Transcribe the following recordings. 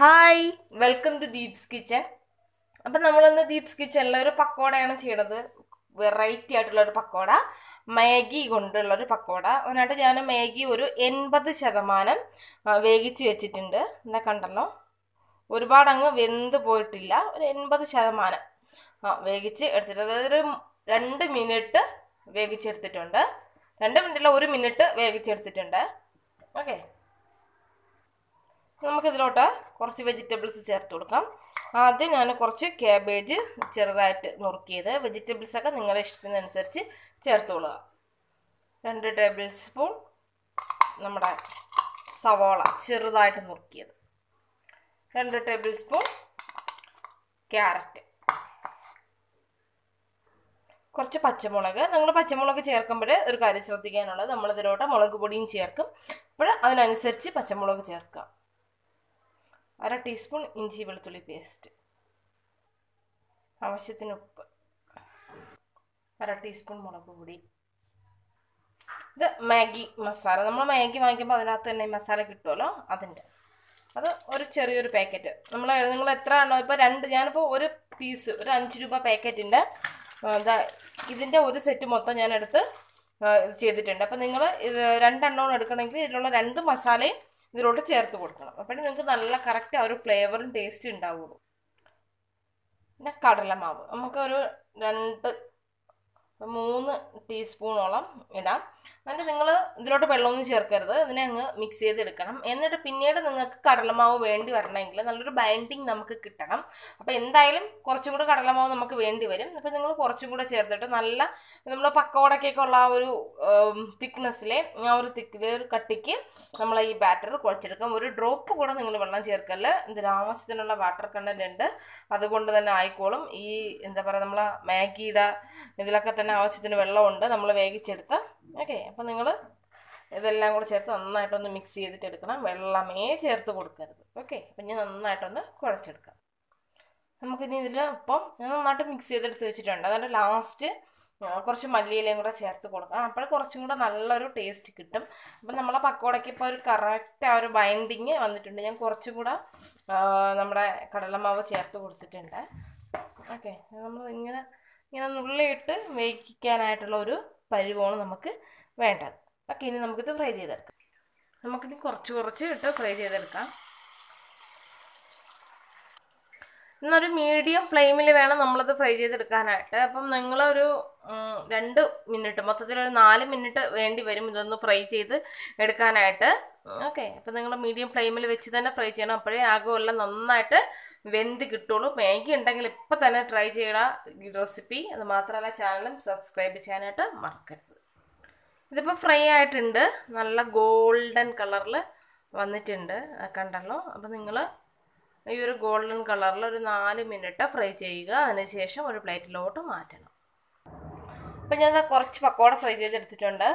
Hi welcome to Deep's kitchen. അപ്പം നമ്മളിന്ന് ദീപ്സ് കിച്ചണിൽ ഒരു പക്കോടയാണ് ചെയ്യണത്. വെറൈറ്റി ആയിട്ടുള്ള ഒരു പക്കോട. മാഗി കൊണ്ടുള്ള ഒരു പക്കോട. അതിനായിട്ട് ഞാൻ മാഗി ഒരു എൺപത് ശതമാനം വേവിച്ച് വെച്ചിട്ടുണ്ട്. എന്താ കണ്ടല്ലോ. ഒരുപാട് അങ്ങ് വെന്ത് പോയിട്ടില്ല. ഒരു എൺപത് ശതമാനം വേവിച്ച് എടുത്തിട്ട് അതായത് ഒരു രണ്ട് മിനിറ്റ് വേവിച്ചെടുത്തിട്ടുണ്ട്. രണ്ട് മിനിറ്റില്ല ഒരു മിനിറ്റ് വേവിച്ചെടുത്തിട്ടുണ്ട്. ഓക്കെ. നമുക്കിതിലോട്ട് കുറച്ച് വെജിറ്റബിൾസ് ചേർത്ത് കൊടുക്കാം. ആദ്യം ഞാൻ കുറച്ച് ക്യാബേജ് ചെറുതായിട്ട് നുറുക്കിയത്. വെജിറ്റബിൾസ് ഒക്കെ നിങ്ങളുടെ ഇഷ്ടത്തിനനുസരിച്ച് ചേർത്ത് കൊള്ളുക രണ്ട് ടേബിൾ സ്പൂൺ നമ്മുടെ സവോള ചെറുതായിട്ട് നുറുക്കിയത്. രണ്ട് ടേബിൾ സ്പൂൺ ക്യാരറ്റ് കുറച്ച് പച്ചമുളക്. നിങ്ങൾ പച്ചമുളക് ചേർക്കുമ്പോൾ ഒരു കാര്യം ശ്രദ്ധിക്കാനുള്ളത് നമ്മളിതിലോട്ട് മുളക് പൊടിയും ചേർക്കും. അപ്പോൾ അതിനനുസരിച്ച് പച്ചമുളക് ചേർക്കാം അര ടീസ്പൂൺ ഇഞ്ചി വെളുത്തുള്ളി പേസ്റ്റ്. ആവശ്യത്തിന് ഉപ്പ്. അര ടീസ്പൂൺ മുളക് പൊടി. ഇത് മാഗി മസാല. നമ്മൾ മാഗി വാങ്ങിക്കുമ്പോൾ അതിനകത്ത് തന്നെ മസാല കിട്ടുമല്ലോ അതിന്റെ. അത് ഒരു ചെറിയൊരു പാക്കറ്റ്. നമ്മൾ നിങ്ങൾ എത്ര ആണോ ഇപ്പോൾ രണ്ട് ഞാനിപ്പോൾ ഒരു പീസ് ഒരു അഞ്ച് രൂപ പാക്കറ്റിന്റെ ഇതിന്റെ ഒരു സെറ്റ് മൊത്തം ഞാനെടുത്ത് ചെയ്തിട്ടുണ്ട്. അപ്പോൾ നിങ്ങൾ ഇത് രണ്ടെണ്ണവും എടുക്കണമെങ്കിൽ ഇതിലുള്ള രണ്ട് മസാലയും ഇതിലോട്ട് ചേർത്ത് കൊടുക്കണം. അപ്പോഴേ നിങ്ങൾക്ക് നല്ല കറക്റ്റ് ആ ഒരു ഫ്ലേവറും ടേസ്റ്റ് ഉണ്ടാവുള്ളൂ. പിന്നെ കടലമാവ്. നമുക്കൊരു രണ്ട് മൂന്ന് ടീസ്പൂണോളം ഇടാം. എന്നിട്ട് നിങ്ങൾ ഇതിലോട്ട് വെള്ളമൊന്നും ചേർക്കരുത്. ഇതിനെ അങ്ങ് മിക്സ് ചെയ്തെടുക്കണം. എന്നിട്ട് പിന്നീട് നിങ്ങൾക്ക് കടലമാവ് വേണ്ടി വരണമെങ്കിൽ നല്ലൊരു ബൈൻഡിങ് നമുക്ക് കിട്ടണം. അപ്പോൾ എന്തായാലും കുറച്ചും കൂടെ കടലമാവ് നമുക്ക് വേണ്ടി വരും. അപ്പോൾ നിങ്ങൾ കുറച്ചും കൂടെ ചേർത്തിട്ട് നല്ല നമ്മൾ പക്കോടക്കൊക്കെ ഉള്ള ആ ഒരു തിക്നെസ്സിലെ ആ ഒരു തിക്കിലെ ഒരു കട്ടിക്ക് നമ്മൾ ഈ ബാറ്റർ കുഴച്ചെടുക്കാം. ഒരു ഡ്രോപ്പ് കൂടെ നിങ്ങൾ വെള്ളം ചേർക്കൽ. ഇതിൽ ആവശ്യത്തിനുള്ള വാട്ടർ കണ്ടന്റ് ഉണ്ട് അതുകൊണ്ട് തന്നെ ആയിക്കോളും. ഈ എന്താ പറയുക നമ്മൾ മാഗിയുടെ ഇതിലൊക്കെ തന്നെ ആവശ്യത്തിന് വെള്ളമുണ്ട്. നമ്മൾ വേവിച്ചെടുത്ത ഓക്കെ അപ്പോൾ നിങ്ങൾ ഇതെല്ലാം കൂടെ ചേർത്ത് നന്നായിട്ടൊന്ന് മിക്സ് ചെയ്തിട്ട് എടുക്കണം വെള്ളമേ ചേർത്ത് കൊടുക്കരുത്. ഓക്കെ അപ്പം ഇനി നന്നായിട്ടൊന്ന് കുഴച്ചെടുക്കാം. നമുക്കിനി ഇതിൽ ഇപ്പം നന്നായിട്ട് മിക്സ് ചെയ്തെടുത്ത് വെച്ചിട്ടുണ്ട്. അതിന്റെ ലാസ്റ്റ് കുറച്ച് മല്ലിയിലയും കൂടെ ചേർത്ത് കൊടുക്കണം. അപ്പോൾ കുറച്ചും കൂടെ നല്ലൊരു ടേസ്റ്റ് കിട്ടും. അപ്പം നമ്മളെ പക്കോടയ്ക്ക് ഇപ്പോൾ ഒരു കറക്റ്റ് ആ ഒരു ബൈൻഡിങ് വന്നിട്ടുണ്ട്. ഞാൻ കുറച്ചും കൂടെ നമ്മുടെ കടലമാവ് ചേർത്ത് കൊടുത്തിട്ടുണ്ട്. ഓക്കെ നമ്മൾ ഇങ്ങനെ ഇങ്ങനെ നുള്ളിയിട്ട് വേവിക്കാനായിട്ടുള്ള ഒരു പരിവമാണ് നമുക്ക് വേണ്ടത്. ഓക്കെ ഇനി നമുക്കിത് ഫ്രൈ ചെയ്തെടുക്കാം. നമുക്കിനി കുറച്ച് കുറച്ച് ഇട്ട് ഫ്രൈ ചെയ്തെടുക്കാം. ഇന്നൊരു മീഡിയം ഫ്ലെയിമിൽ വേണം നമ്മളത് ഫ്രൈ ചെയ്തെടുക്കാനായിട്ട്. അപ്പം നിങ്ങളൊരു രണ്ട് മിനിറ്റ് മൊത്തത്തിൽ ഒരു നാല് മിനിറ്റ് വേണ്ടി വരും ഇതൊന്ന് ഫ്രൈ ചെയ്ത് എടുക്കാനായിട്ട്. ഓക്കെ അപ്പം നിങ്ങൾ മീഡിയം ഫ്ലെയിമിൽ വെച്ച് തന്നെ ഫ്രൈ ചെയ്യണം. അപ്പോഴേ ആകുമെല്ലാം നന്നായിട്ട് വെന്ത് കിട്ടുള്ളൂ. മാഗി ഉണ്ടെങ്കിൽ ഇപ്പം തന്നെ ട്രൈ ചെയ്യണ റെസിപ്പി അത് മാത്രമല്ല ചാനലും സബ്സ്ക്രൈബ് ചെയ്യാനായിട്ട് മറക്കരുത്. ഇതിപ്പോൾ ഫ്രൈ ആയിട്ടുണ്ട്. നല്ല ഗോൾഡൻ കളറിൽ വന്നിട്ടുണ്ട്. കണ്ടല്ലോ? അപ്പം നിങ്ങൾ ഈ ഒരു ഗോൾഡൻ കളറിൽ ഒരു നാല് മിനിറ്റ് ഫ്രൈ ചെയ്യുക. അതിനുശേഷം ഒരു പ്ലേറ്റിലോട്ട് മാറ്റണം. അപ്പം ഞാൻ കുറച്ച് പക്കോട ഫ്രൈ ചെയ്തെടുത്തിട്ടുണ്ട്.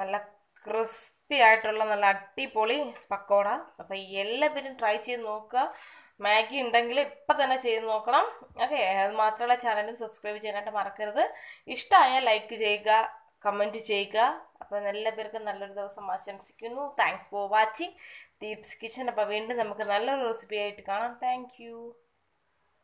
നല്ല ക്രിസ്പി ആയിട്ടുള്ള നല്ല അടിപൊളി പക്കോട. അപ്പോൾ എല്ലാവരും ട്രൈ ചെയ്ത് നോക്കുക. മാഗി ഉണ്ടെങ്കിൽ ഇപ്പം തന്നെ ചെയ്ത് നോക്കണം. ഓക്കെ അത് മാത്രമല്ല ചാനലും സബ്സ്ക്രൈബ് ചെയ്യാനായിട്ട് മറക്കരുത്. ഇഷ്ടമായാൽ ലൈക്ക് ചെയ്യുക. കമന്റ് ചെയ്യുക. അപ്പോൾ എല്ലാ പേർക്കും നല്ലൊരു ദിവസം ആശംസിക്കുന്നു. Thanks for watching Deep's kitchen അപ്പോൾ വീണ്ടും നമുക്ക് നല്ലൊരു റെസിപ്പി ആയിട്ട് കാണാം. താങ്ക്